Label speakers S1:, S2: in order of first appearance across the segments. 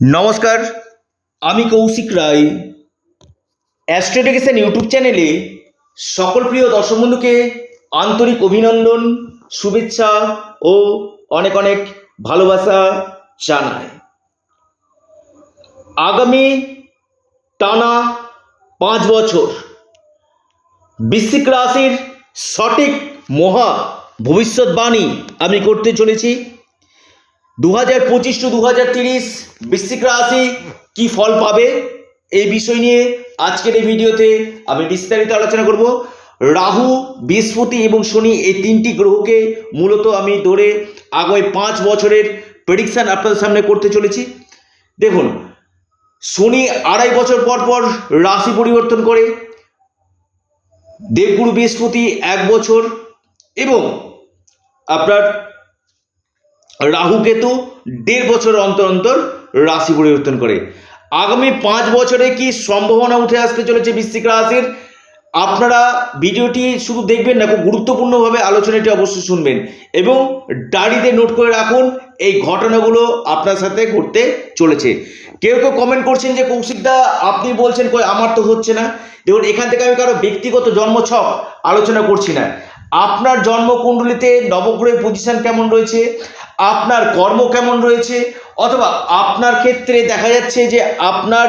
S1: নমস্কার, আমি কৌশিক রায়। অ্যাস্ট্রোটেকেশন ইউটিউব চ্যানেলে সকল প্রিয় দর্শক বন্ধুকে আন্তরিক অভিনন্দন, শুভেচ্ছা ও অনেক অনেক ভালোবাসা জানায়। আগামী টানা পাঁচ বছর বৃশ্চিক রাশির সঠিক মহা ভবিষ্যৎবাণী আমি করতে চলেছি। দু হাজার পঁচিশ টু দু হাজার তিরিশ বৃশ্চিক রাশি কি ফল পাবে? এই বিষয় নিয়ে আজকের এই ভিডিওতে আমি বিস্তারিত আলোচনা করব। রাহু, বৃহস্পতি এবং শনি এই তিনটি গ্রহকে মূলত আমি ধরে আগামী পাঁচ বছরের প্রেডিকশান আপনাদের সামনে করতে চলেছি। দেখুন, শনি আড়াই বছর পর পর রাশি পরিবর্তন করে, দেবগুরু বৃহস্পতি এক বছর এবং আপনার রাহু কেতু দেড় বছর অন্তর অন্তর রাশি পরিবর্তন করে। আগামী পাঁচ বছরে কি সম্ভাবনা উঠে আসতে চলেছে বৃশ্চিক রাশির? আপনারা ভিডিওটি শুধু দেখবেন না, খুব গুরুত্বপূর্ণভাবে আলোচনাটি অবশ্যই শুনবেন এবং ডায়েরিতে নোট করে রাখুন, এই ঘটনাগুলো আপনার সাথে ঘটতে চলেছে। কেউ কেউ কমেন্ট করছেন যে কৌশিকদা আপনি বলছেন কই, আমার তো হচ্ছে না। দেখুন, এখান থেকে আমি কারও ব্যক্তিগত জন্মছক আলোচনা করছি না। আপনার জন্মকুণ্ডলিতে নবগ্রহের পজিশন কেমন রয়েছে? আপনার কর্ম কেমন রয়েছে? অথবা আপনার ক্ষেত্রে দেখা যাচ্ছে যে আপনার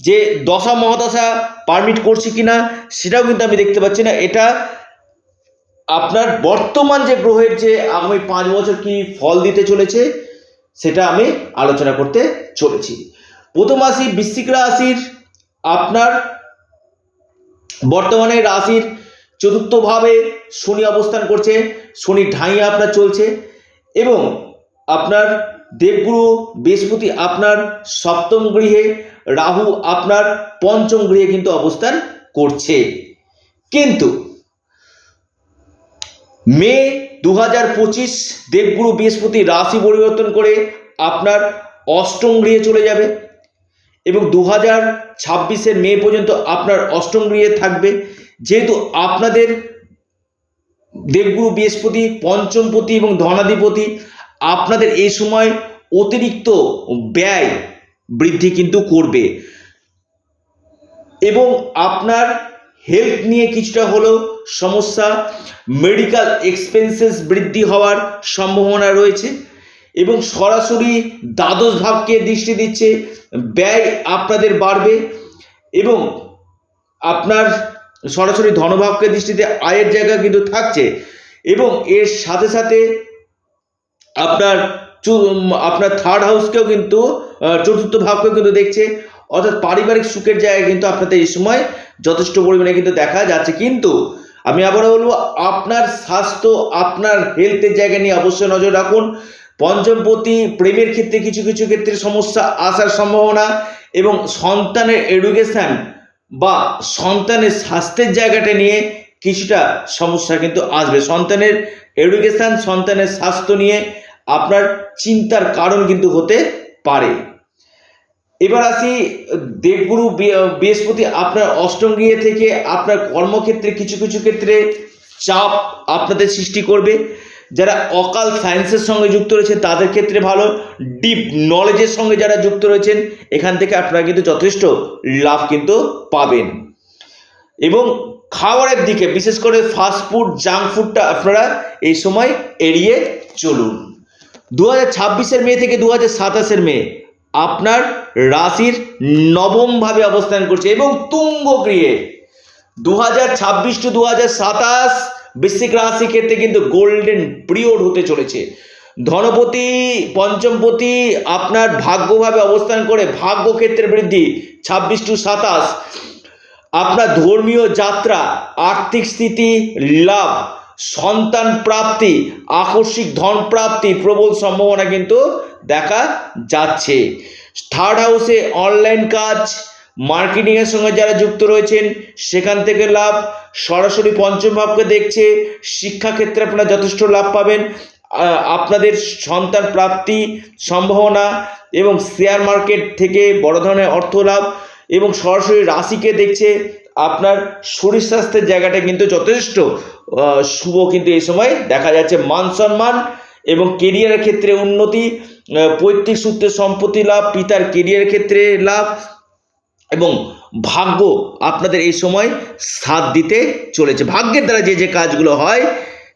S1: যে দশা, মহাদশা পারমিট করছে কিনা, সেটাও কিন্তু আমি দেখতে পাচ্ছি না। এটা আপনার বর্তমান যে গ্রহের যে আগামী পাঁচ বছর কি ফল দিতে চলেছে, সেটা আমি আলোচনা করতে চলেছি। প্রথম রাশি বৃশ্চিক রাশির আপনার বর্তমানে রাশির চতুর্থভাবে শনি অবস্থান করছে, শনি ঢাইয়া আপনার চলছে। এবং আপনার দেবগুরু বৃহস্পতি আপনার সপ্তম গৃহে, রাহু আপনার পঞ্চম গৃহে কিন্তু অবস্থান করছে। কিন্তু মে দু হাজার পঁচিশ দেবগুরু বৃহস্পতি রাশি পরিবর্তন করে আপনার অষ্টম গৃহে চলে যাবে এবং দু হাজার ছাব্বিশের মে পর্যন্ত আপনার অষ্টম গৃহে থাকবে। যেহেতু আপনাদের দেবগুরু বৃহস্পতি, পঞ্চমপতি এবং ধনাধিপতি, আপনাদের এই সময় অতিরিক্ত ব্যয় বৃদ্ধি কিন্তু করবে। এবং আপনার হেলথ নিয়ে কিছুটা হলেও সমস্যা মেডিকেল এক্সপেন্সেস বৃদ্ধি হওয়ার সম্ভাবনা রয়েছে এবং সরাসরি দ্বাদশ ভাবকে দৃষ্টি দিচ্ছে, ব্যয় আপনাদের বাড়বে এবং আপনার সরাসরি ধনভাবকে দৃষ্টিতে আয়ের জায়গা কিন্তু থাকছে। এবং এর সাথে সাথে আপনার আপনার থার্ড হাউসকেও কিন্তু চতুর্থ ভাবকেও কিন্তু দেখছে। অর্থাৎ পারিবারিক সুখের জায়গায় কিন্তু আপনাদের এই সময় যথেষ্ট পরিমাণে কিন্তু দেখা যাচ্ছে। কিন্তু আমি আবারও বলব, আপনার স্বাস্থ্য, আপনার হেলথের জায়গা নিয়ে অবশ্যই নজর রাখুন। পঞ্চমপতি, প্রেমের ক্ষেত্রে কিছু কিছু ক্ষেত্রে সমস্যা আসার সম্ভাবনা এবং সন্তানের এডুকেশন বা সন্তানের স্বাস্থ্যের জায়গাটা নিয়ে কিছুটা সমস্যা কিন্তু আসবে। সন্তানের এডুকেশন সন্তানের স্বাস্থ্য নিয়ে আপনার চিন্তার কারণ কিন্তু হতে পারে। এবার আসি, দেবগুরু বৃহস্পতি আপনার অষ্টম গৃহে থেকে আপনার কর্মক্ষেত্রে, কিছু কিছু ক্ষেত্রে চাপ আপনাদের সৃষ্টি করবে। যারা অকাল সায়েন্সের সঙ্গে যুক্ত রয়েছে, তাদের ক্ষেত্রে ভালো। ডিপ নলেজের সঙ্গে যারা যুক্ত রয়েছেন, এখান থেকে আপনারা কিন্তু যথেষ্ট লাভ কিন্তু পাবেন। এবং খাবারের দিকে, বিশেষ করে ফাস্ট ফুড জাঙ্ক ফুডটা আপনারা এই সময় এড়িয়ে চলুন। দু হাজার ছাব্বিশের মে থেকে দু হাজার সাতাশের মে আপনার রাশির নবমভাবে অবস্থান করছে এবং তুঙ্গ গৃহে দু হাজার ছাব্বিশ টু দু হাজার সাতাশ বৃশ্চিক রাশি ক্ষেত্রে কিন্তু গোল্ডেন পিরিয়ড হতে চলেছে। ধনপতি, পঞ্চমপতি আপনার ভাগ্যভাবে অবস্থান করে ভাগ্য ক্ষেত্রে বৃদ্ধি ছাব্বিশ টু সাতাশ। আপনার ধর্মীয় যাত্রা, আর্থিক স্থিতি, লাভ, সন্তান প্রাপ্তি, আকস্মিক ধন প্রাপ্তি, প্রবল সম্ভাবনা কিন্তু দেখা যাচ্ছে। থার্ড হাউসে অনলাইন কাজ মার্কেটিংয়ের সঙ্গে যারা যুক্ত রয়েছেন, সেখান থেকে লাভ। সরাসরি পঞ্চম ভাবকে দেখছে শিক্ষাক্ষেত্রে আপনারা যথেষ্ট লাভ পাবেন। আপনাদের সন্তান প্রাপ্তি সম্ভাবনা এবং শেয়ার মার্কেট থেকে বড় ধরনের অর্থ লাভ এবং সরাসরি রাশিকে দেখছে, আপনার শরীর স্বাস্থ্যের জায়গাটা কিন্তু যথেষ্ট শুভ কিন্তু এই সময় দেখা যাচ্ছে। মান সম্মান এবং কেরিয়ারের ক্ষেত্রে উন্নতি পৈতৃক সূত্রে সম্পত্তি লাভ, পিতার কেরিয়ারের ক্ষেত্রে লাভ এবং ভাগ্য আপনাদের এই সময় সাথ দিতে চলেছে। ভাগ্যের দ্বারা যে যে কাজগুলো হয়,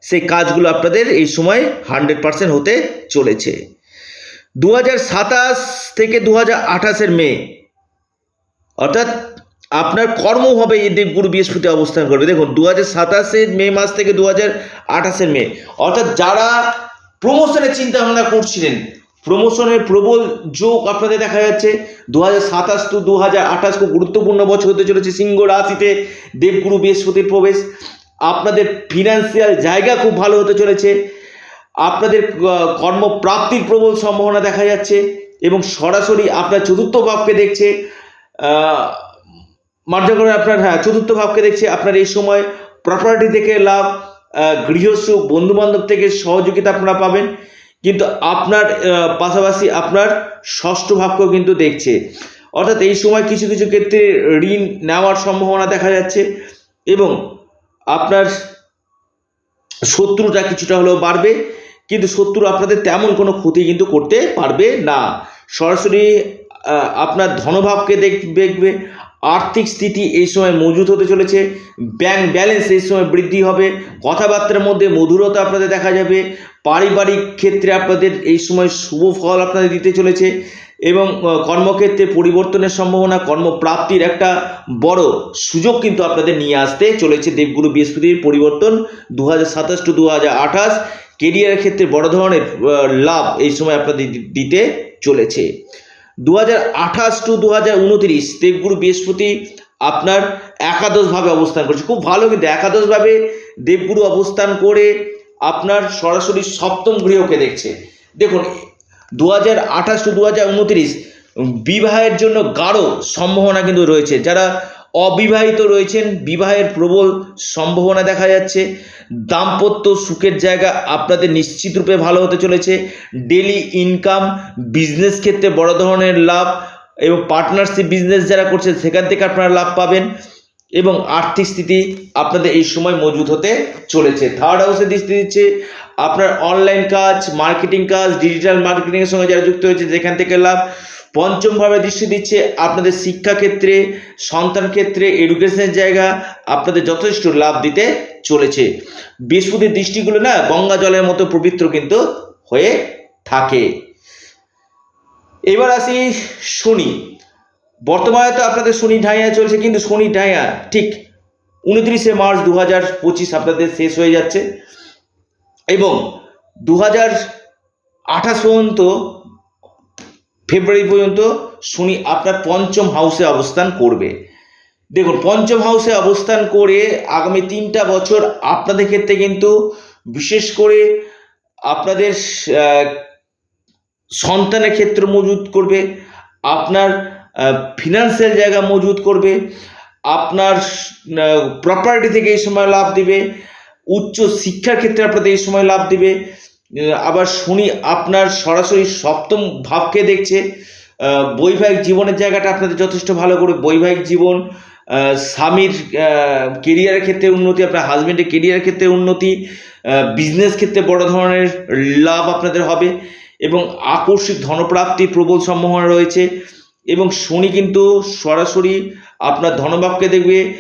S1: সেই কাজগুলো আপনাদের এই সময় হান্ড্রেড পার্সেন্ট হতে চলেছে। দু থেকে দু হাজার মে, অর্থাৎ আপনার কর্মভাবে এই দেবগুরু বৃহস্পতি অবস্থান করবে। দেখুন দু হাজার সাতাশের মে মাস থেকে দু হাজার আঠাশের মে, অর্থাৎ যারা প্রমোশনের চিন্তা ভাবনা করছিলেন প্রমোশনের প্রবল যোগ আপনাদের দেখা যাচ্ছে। দু হাজার সাতাশ টু দু হাজার আঠাশ খুব গুরুত্বপূর্ণ বছর হতে চলেছে সিংহ রাশিতে। দেবগুরু বৃহস্পতির প্রবেশ। আপনাদের ফিনান্সিয়াল জায়গা খুব ভালো হতে চলেছে। আপনাদের কর্মপ্রাপ্তির প্রবল সম্ভাবনা দেখা যাচ্ছে এবং সরাসরি আপনার চতুর্থ ভাবকে দেখছে আহ, মার্জা করে আপনার হ্যাঁ চতুর্থ ভাবকে দেখছে। আপনার এই সময় প্রপার্টি থেকে লাভ গৃহস্থ গৃহসুখ বন্ধু বান্ধব থেকে সহযোগিতা আপনারা পাবেন। কিন্তু আপনার পাশাপাশি আপনার ষষ্ঠ ভাবকেও কিন্তু দেখছে। অর্থাৎ এই সময় কিছু কিছু ক্ষেত্রে ঋণ নেওয়ার সম্ভাবনা দেখা যাচ্ছে এবং আপনার শত্রুটা কিছুটা হলেও বাড়বে, কিন্তু শত্রু আপনাদের তেমন কোনো ক্ষতি কিন্তু করতে পারবে না। সরাসরি আপনার ধনভাবকে দেখ- দেখবে, আর্থিক স্থিতি এই সময় মজুত হতে চলেছে ব্যাংক ব্যালেন্স এই সময় বৃদ্ধি হবে, কথাবার্তার মধ্যে মধুরতা আপনাদের দেখা যাবে পারিবারিক ক্ষেত্রে আপনাদের এই সময় শুভ ফল আপনাদের দিতে চলেছে এবং কর্মক্ষেত্রে পরিবর্তনের সম্ভাবনা, কর্মপ্রাপ্তির একটা বড় সুযোগ কিন্তু আপনাদের নিয়ে আসতে চলেছে দেবগুরু বৃহস্পতির পরিবর্তন দু হাজার সাতাশ টু দু হাজার আঠাশ কেরিয়ারের ক্ষেত্রে বড় ধরনের লাভ এই সময় আপনাদের দিতে চলেছে। দু হাজার আঠাশ টু দু হাজার উনত্রিশ দেবগুরু বৃহস্পতি আপনার একাদশভাবে অবস্থান করছে। খুব ভালো কিন্তু একাদশভাবে দেবগুরু অবস্থান করে আপনার সরাসরি সপ্তম গৃহকে দেখছে। দেখুন দু হাজার আঠাশ টু দু হাজার উনত্রিশ বিবাহের জন্য গাঢ় সম্ভাবনা কিন্তু রয়েছে। যারা অবিবাহিত রয়েছেন, বিবাহের প্রবল সম্ভাবনা দেখা যাচ্ছে। দাম্পত্য সুখের জায়গা আপনাদের নিশ্চিত রূপে ভালো হতে চলেছে। ডেলি ইনকাম, বিজনেস ক্ষেত্রে বড় ধরনের লাভ এবং পার্টনারশিপ বিজনেস যারা করছে সেখান থেকে আপনারা লাভ পাবেন। এবং আর্থিক স্থিতি আপনাদের এই সময় মজবুত হতে চলেছে। থার্ড হাউসে দৃষ্টি দিচ্ছে আপনার অনলাইন কাজ মার্কেটিং কাজ ডিজিটাল মার্কেটিংয়ের সঙ্গে যারা যুক্ত হয়েছে, যেখান থেকে লাভ। পঞ্চমভাবে দৃষ্টি দিচ্ছে আপনাদের শিক্ষা ক্ষেত্রে, সন্তান ক্ষেত্রে এডুকেশনের জায়গা, আপনাদের যথেষ্ট লাভ দিতে চলেছে। বৃহস্পতির দৃষ্টিগুলো না গঙ্গা জলের মতো পবিত্র কিন্তু হয়ে থাকে। এবার আসি শনি। বর্তমানে তো আপনাদের শনি ঢাইয়া চলছে, কিন্তু শনি ঢাইয়া ঠিক উনত্রিশে মার্চ দু হাজার পঁচিশ আপনাদের শেষ হয়ে যাচ্ছে। এবং দু হাজার আঠাশ পর্যন্ত, ফেব্রুয়ারি পর্যন্ত শনি আপনার পঞ্চম হাউসে অবস্থান করবে। দেখুন, পঞ্চম হাউসে অবস্থান করে আগামী তিনটা বছর আপনাদের ক্ষেত্রে কিন্তু বিশেষ করে আপনাদের সন্তানের ক্ষেত্র মজুত করবে। আপনার ফিনান্সিয়াল জায়গা মজুত করবে, আপনার প্রপার্টি থেকে এই সময় লাভ দিবে, উচ্চ শিক্ষার ক্ষেত্রে আপনাদের এই সময় লাভ দিবে আবার শনি আপনার সরাসরি সপ্তম ভাবকে দেখছে বৈবাহিক জীবনের জায়গাটা আপনাদের যথেষ্ট ভালো করে, বৈবাহিক জীবন স্বামীর কেরিয়ারের ক্ষেত্রে উন্নতি, আপনার হাজবেন্ডের কেরিয়ারের ক্ষেত্রে উন্নতি বিজনেস ক্ষেত্রে বড় ধরনের লাভ আপনাদের হবে এবং আকস্মিক ধনপ্রাপ্তির প্রবল সম্ভাবনা রয়েছে। এবং শনি কিন্তু সরাসরি আপনার ধনভাবকে দেখবে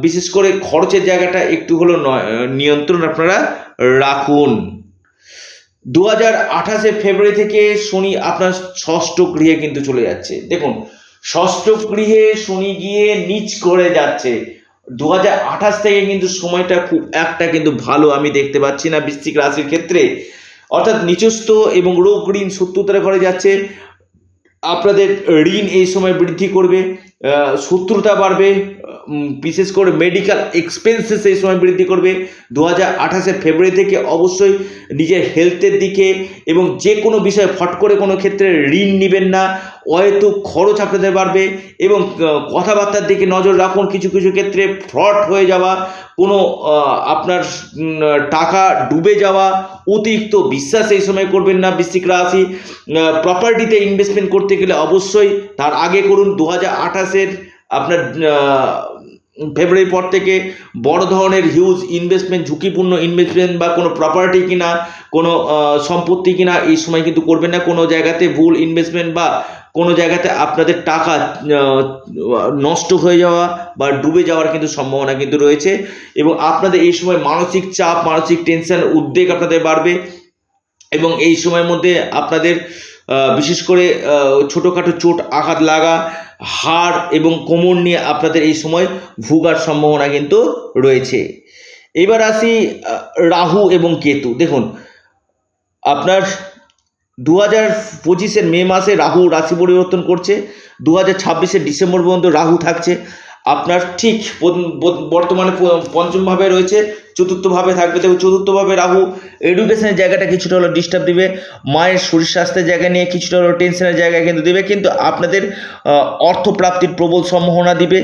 S1: বিশেষ করে খরচের জায়গাটা একটু হলো নয়- নিয়ন্ত্রণ আপনারা রাখুন। দু হাজার আঠাশে ফেব্রুয়ারি থেকে শনি আপনার ষষ্ঠ গৃহে কিন্তু চলে যাচ্ছে। দেখুন, ষষ্ঠ গৃহে শনি গিয়ে নিচ করে যাচ্ছে। দু হাজার আঠাশ থেকে কিন্তু সময়টা খুব একটা কিন্তু ভালো আমি দেখতে পাচ্ছি না বৃশ্চিক রাশির ক্ষেত্রে। অর্থাৎ নিচস্থ এবং রোগ ঋণ শত্রুতার ঘরে যাচ্ছে। আপনাদের ঋণ এই সময় বৃদ্ধি করবে শত্রুতা বাড়বে বিশেষ করে মেডিকেল এক্সপেন্সেস এই সময় বৃদ্ধি করবে। দু হাজার ফেব্রুয়ারি থেকে অবশ্যই নিজের হেলথের দিকে এবং যে কোনো বিষয়ে ফট করে কোনো ক্ষেত্রে ঋণ নেবেন না। হয়তো খরচ আপনাদের বাড়বে এবং কথাবার্তার দিকে নজর রাখুন। কিছু কিছু ক্ষেত্রে ফ্রড হয়ে যাওয়া, কোনো আপনার টাকা ডুবে যাওয়া, অতিরিক্ত বিশ্বাস এই সময় করবেন না বৃশ্চিক রাশি। প্রপার্টিতে ইনভেস্টমেন্ট করতে গেলে অবশ্যই তার আগে করুন। দু হাজার আঠাশের আপনার আহ, ফেব্রুয়ারি পর থেকে বড় ধরনের হিউজ ইনভেস্টমেন্ট ঝুঁকিপূর্ণ ইনভেস্টমেন্ট বা কোনো প্রপার্টি কিনা কোনো সম্পত্তি কিনা এই সময় কিন্তু করবেন না। কোনো জায়গাতে ভুল ইনভেস্টমেন্ট বা কোনো জায়গাতে আপনাদের টাকা নষ্ট হয়ে যাওয়া বা ডুবে যাওয়ার কিন্তু সম্ভাবনা কিন্তু রয়েছে এবং আপনাদের এই সময় মানসিক চাপ মানসিক টেনশন উদ্বেগ আপনাদের বাড়বে এবং এই সময়ের মধ্যে আপনাদের বিশেষ করে ছোটোখাটো চোট, আঘাত লাগা, হাড় এবং কোমর নিয়ে আপনাদের এই সময় ভুগার সম্ভাবনা কিন্তু রয়েছে। এবার আসি রাহু এবং কেতু। দেখুন, আপনার দু হাজার পঁচিশের মে মাসে রাহু রাশি পরিবর্তন করছে দু হাজার ছাব্বিশের ডিসেম্বর পর্যন্ত রাহু থাকছে। আপনার ঠিক বর্তমানে পঞ্চমভাবে রয়েছে চতুর্থভাবে থাকবে। দেখুন, চতুর্থভাবে রাহু এডুকেশনের জায়গাটা কিছুটা হলো ডিস্টার্ব দিবে। মায়ের শরীর স্বাস্থ্যের জায়গা নিয়ে কিছুটা হলো টেনশনের জায়গা কিন্তু দিবে। কিন্তু আপনাদের অর্থপ্রাপ্তির প্রবল সম্ভাবনা দিবে।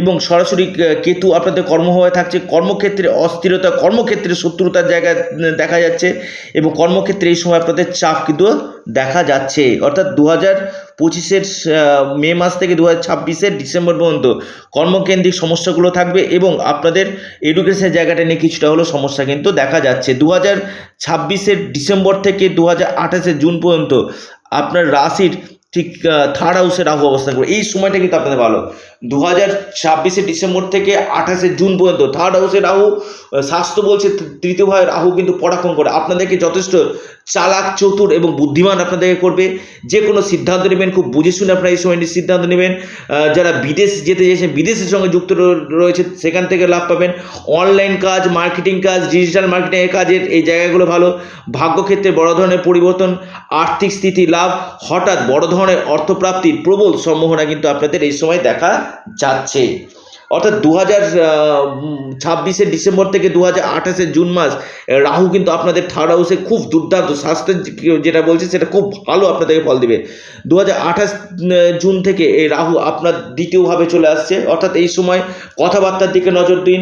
S1: এবং সরাসরি কেতু আপনাদের কর্মভাবে থাকছে। কর্মক্ষেত্রে অস্থিরতা, কর্মক্ষেত্রে শত্রুতার জায়গা দেখা যাচ্ছে। এবং কর্মক্ষেত্রে এই সময় আপনাদের চাপ কিন্তু দেখা যাচ্ছে। অর্থাৎ দু হাজার পঁচিশের মে মাস থেকে দু হাজার ছাব্বিশের ডিসেম্বর পর্যন্ত কর্মকেন্দ্রিক সমস্যাগুলো থাকবে। এবং আপনাদের এডুকেশনের জায়গাটা নিয়ে কিছুটা হলো সমস্যা কিন্তু দেখা যাচ্ছে। দু হাজার ছাব্বিশের ডিসেম্বর থেকে দু হাজার আঠাশের জুন পর্যন্ত আপনার রাশির ঠিক থার্ড হাউসে রাহু অবস্থান করবে। এই সময়টা কিন্তু আপনাদের ভালো। দু হাজার ছাব্বিশে ডিসেম্বর থেকে আঠাশে জুন পর্যন্ত থার্ড হাউসে রাহু স্বাস্থ্য বলছে তৃতীয় ভাবে রাহু কিন্তু পরাক্রম করে। আপনাদেরকে যথেষ্ট চালাক, চতুর এবং বুদ্ধিমান আপনাদেরকে করবে। যে কোনো সিদ্ধান্ত নেবেন, খুব বুঝে শুনে আপনারা এই সময় সিদ্ধান্ত নেবেন। যারা বিদেশ যেতে চাইছেন বিদেশের সঙ্গে যুক্ত রয়েছে, সেখান থেকে লাভ পাবেন। অনলাইন কাজ মার্কেটিং কাজ ডিজিটাল মার্কেটিংয়ের কাজের এই জায়গাগুলো ভালো। ভাগ্যক্ষেত্রে বড় ধরনের পরিবর্তন, আর্থিক স্থিতি লাভ, হঠাৎ বড় ধরনের অর্থপ্রাপ্তির প্রবল সম্ভাবনা কিন্তু আপনাদের এই সময় দেখা যাচ্ছে। অর্থাৎ দু হাজার ছাব্বিশে ডিসেম্বর থেকে দু হাজার আঠাশে জুন মাস রাহু কিন্তু আপনাদের থার্ড হাউসে খুব দুর্দান্ত স্বাস্থ্যের যেটা বলছে, সেটা খুব ভালো আপনাদেরকে ফল দিবে। দু হাজার আঠাশ জুন থেকে এই রাহু আপনার দ্বিতীয়ভাবে চলে আসছে। অর্থাৎ এই সময় কথাবার্তার দিকে নজর দিন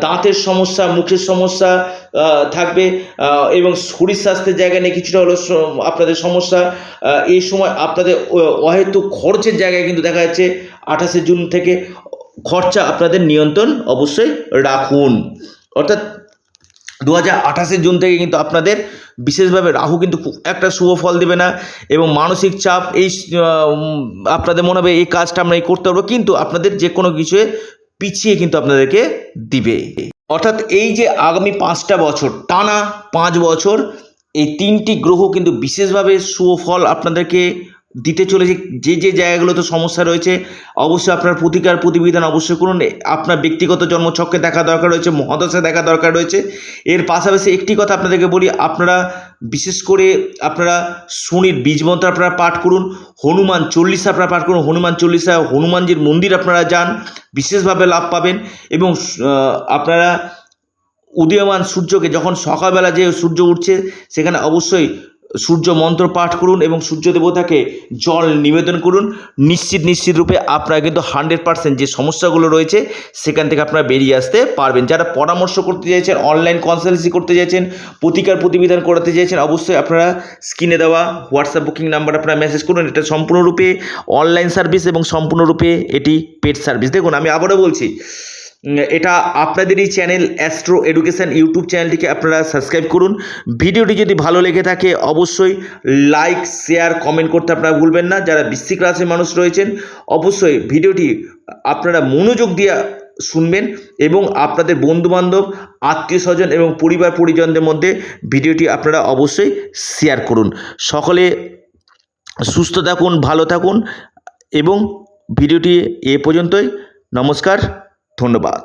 S1: দাঁতের সমস্যা, মুখের সমস্যা থাকবে এবং শরীর স্বাস্থ্যের জায়গা নিয়ে কিছুটা হলো আপনাদের সমস্যা এই সময় আপনাদের অ- অহেতুক খরচের জায়গায় কিন্তু দেখা যাচ্ছে আঠাশে জুন থেকে খরচা আপনাদের নিয়ন্ত্রণ অবশ্যই রাখুন। অর্থাৎ দু হাজার জুন থেকে কিন্তু আপনাদের বিশেষভাবে রাহু কিন্তু একটা শুভ ফল দেবে না এবং মানসিক চাপ, এই আপনাদের মনে হবে এই কাজটা আমরা এই করতে পারব, কিন্তু আপনাদের যে কোনো কিছুয়ে পিছিয়ে কিন্তু আপনাদেরকে দিবে। অর্থাৎ এই যে আগামী পাঁচটা বছর, টানা পাঁচ বছর, এই তিনটি গ্রহ কিন্তু বিশেষভাবে শুভ ফল আপনাদেরকে দিতে চলেছে, যে যে জায়গাগুলোতে সমস্যা রয়েছে, অবশ্যই আপনার প্রতিকার প্রতিবিধান অবশ্যই করুন। আপনার ব্যক্তিগত জন্মছককে দেখা দরকার রয়েছে মহাদশা দেখা দরকার রয়েছে। এর পাশাপাশি একটি কথা আপনাদেরকে বলি, আপনারা বিশেষ করে আপনারা শনির বীজ মন্ত্র আপনারা পাঠ করুন, হনুমান চল্লিশা আপনারা পাঠ করুন, হনুমান চল্লিশা, হনুমানজির মন্দির আপনারা যান, বিশেষভাবে লাভ পাবেন এবং আপনারা উদীয়মান সূর্যকে যখন সকালবেলা যে সূর্য উঠছে, সেখানে অবশ্যই সূর্য মন্ত্র পাঠ করুন এবং সূর্য দেবতাকে জল নিবেদন করুন। নিশ্চিত নিশ্চিত রূপে আপনারা কিন্তু হান্ড্রেড পার্সেন্ট যে সমস্যাগুলো রয়েছে, সেখান থেকে আপনারা বেরিয়ে আসতে পারবেন। যারা পরামর্শ করতে চাইছেন অনলাইন কনসালটেন্সি করতে চাইছেন, প্রতিকার প্রতিবিধান করাতে চাইছেন, অবশ্যই আপনারা স্ক্রিনে দেওয়া হোয়াটসঅ্যাপ বুকিং নাম্বার আপনারা মেসেজ করুন। এটা সম্পূর্ণরূপে অনলাইন সার্ভিস এবং সম্পূর্ণরূপে এটি পেড সার্ভিস দেখুন, আমি আবারও বলছি এটা আপনাদেরই চ্যানেল অ্যাস্ট্রো এডুকেশান ইউটিউব চ্যানেলটিকে আপনারা সাবস্ক্রাইব করুন। ভিডিওটি যদি ভালো লেগে থাকে, অবশ্যই লাইক শেয়ার কমেন্ট করতে আপনারা ভুলবেন না। যারা বৃশ্চিক রাশির মানুষ রয়েছেন, অবশ্যই ভিডিওটি আপনারা মনোযোগ দিয়ে শুনবেন এবং আপনাদের বন্ধুবান্ধব আত্মীয় স্বজন এবং পরিবার পরিজনদের মধ্যে ভিডিওটি আপনারা অবশ্যই শেয়ার করুন। সকলে সুস্থ থাকুন, ভালো থাকুন এবং ভিডিওটি এ পর্যন্তই। নমস্কার। ধন্যবাদ।